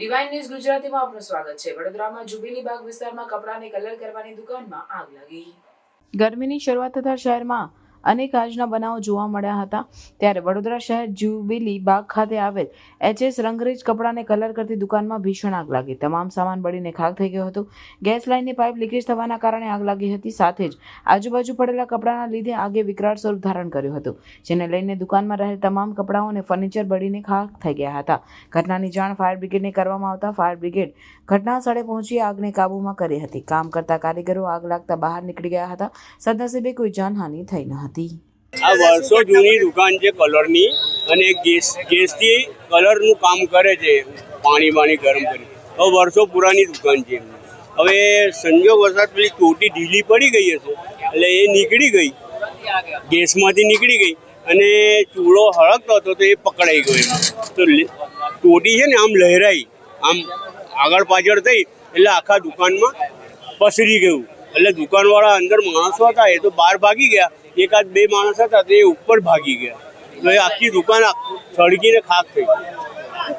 Divine news ગુજરાતીમાં આપનું સ્વાગત છે. વડોદરામાં જુબેલી બાગ વિસ્તારમાં કપડાને કલર કરવાની દુકાનમાં આગ લાગી. ગરમીની શરૂઆત થતા શહેરમાં અનેક આજના બનાવો જોવા મળ્યા હતા. ત્યારે વડોદરા શહેર જુબિલી બાગ ખાતે આવેલ એચએસ રંગરેજ કપડાને કલર કરતી દુકાનમાં ભીષણ આગ લાગી. તમામ સામાન બળીને ખાક થઈ ગયો હતો. ગેસ લાઇનની પાઇપ લીકેજ થવાના કારણે આગ લાગી હતી. સાથે જ આજુબાજુ પડેલા કપડાના લીધે આગે વિકરાળ સ્વરૂપ ધારણ કર્યું હતું, જેને લઈને દુકાનમાં રહેલ તમામ કપડાઓ અને ફર્નિચર બળીને ખાક થઈ ગયા હતા. ઘટનાની જાણ ફાયર બ્રિગેડને કરવામાં આવતા ફાયર બ્રિગેડ ઘટના સ્થળે પહોંચી આગને કાબૂમાં કરી હતી. કામ કરતા કારીગરો આગ લાગતા બહાર નીકળી ગયા હતા. સદનસીબે કોઈ જાનહાનિ થઈ ન હતી. આ વર્ષો જૂની દુકાન છે કલરની અને ગેસ ગેસથી કલરનું કામ કરે છે પાણી બાણી ગરમ કરી હવે વર્ષો પુરાની દુકાન છે. હવે સંજોગ વરસાદ પેલી ચોટી ઢીલી પડી ગઈ હશે, એટલે એ નીકળી ગઈ. ગેસમાંથી નીકળી ગઈ અને ચૂલો હળગતો હતો તો એ પકડાઈ ગયો એમાં. તો ચોટી છે ને આમ લહેરાઈ, આમ આગળ પાછળ થઈ, એટલે આખા દુકાનમાં પસરી ગયું. એટલે દુકાનવાળા અંદર માણસો હતા એ તો બહાર ભાગી ગયા. એકાદ બે માણસ હતા તે ઉપર ભાગી ગયા. તો એ આખી દુકાન સળગીને ખાક થઈ ગઈ.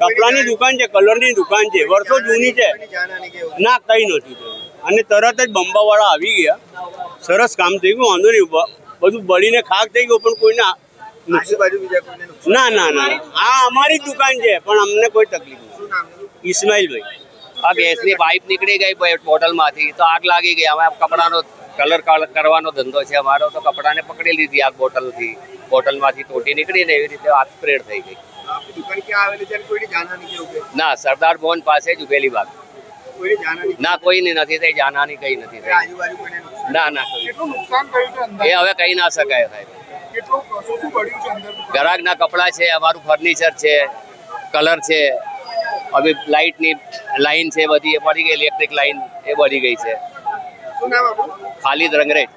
કપડાની દુકાન છે કલરની દુકાન છે વર્ષો જૂની છે. ના કંઈ નથી અને તરત જ બંબાવાળા આવી ગયા. સરસ કામ થઈ ગયું વાંધો નહીં. બધું બળીને ખાક થઈ ગયું પણ કોઈને ના ના ના આ અમારી દુકાન છે પણ અમને કોઈ તકલીફ નથી. ઇસ્માઇલ છે? ઇસ્માઇલભાઈ આ ગેસની પાઇપ નીકળી ગઈ બોટલમાંથી. તો આગ લાગી ગઈ. અમે કપડાનો કલર કલ- કરવાનો ધંધો છે અમારો. તો કપડાને પકડી લીધી આગ બોટલથી. બોટલમાંથી ટોટી નીકળીને એવી રીતે આગ સ્પ્રેડ થઈ ગઈ? ના સરદાર ભવન પાસે જ ઉભેલી બાગ. ના કોઈ ના નથી થઈ. જાનહાની કઈ નથી થઈ. ના ના એ હવે કહી ના શકાય સાહેબ ગ્રાહકના કપડાં છે અમારું ફર્નિચર છે કલર છે. હવે લાઇટની લાઇન છે બધી એ પડી ગઈ ઇલેક્ટ્રિક લાઇન એ બળી ગઈ છે. ખાલી રંગરેજ.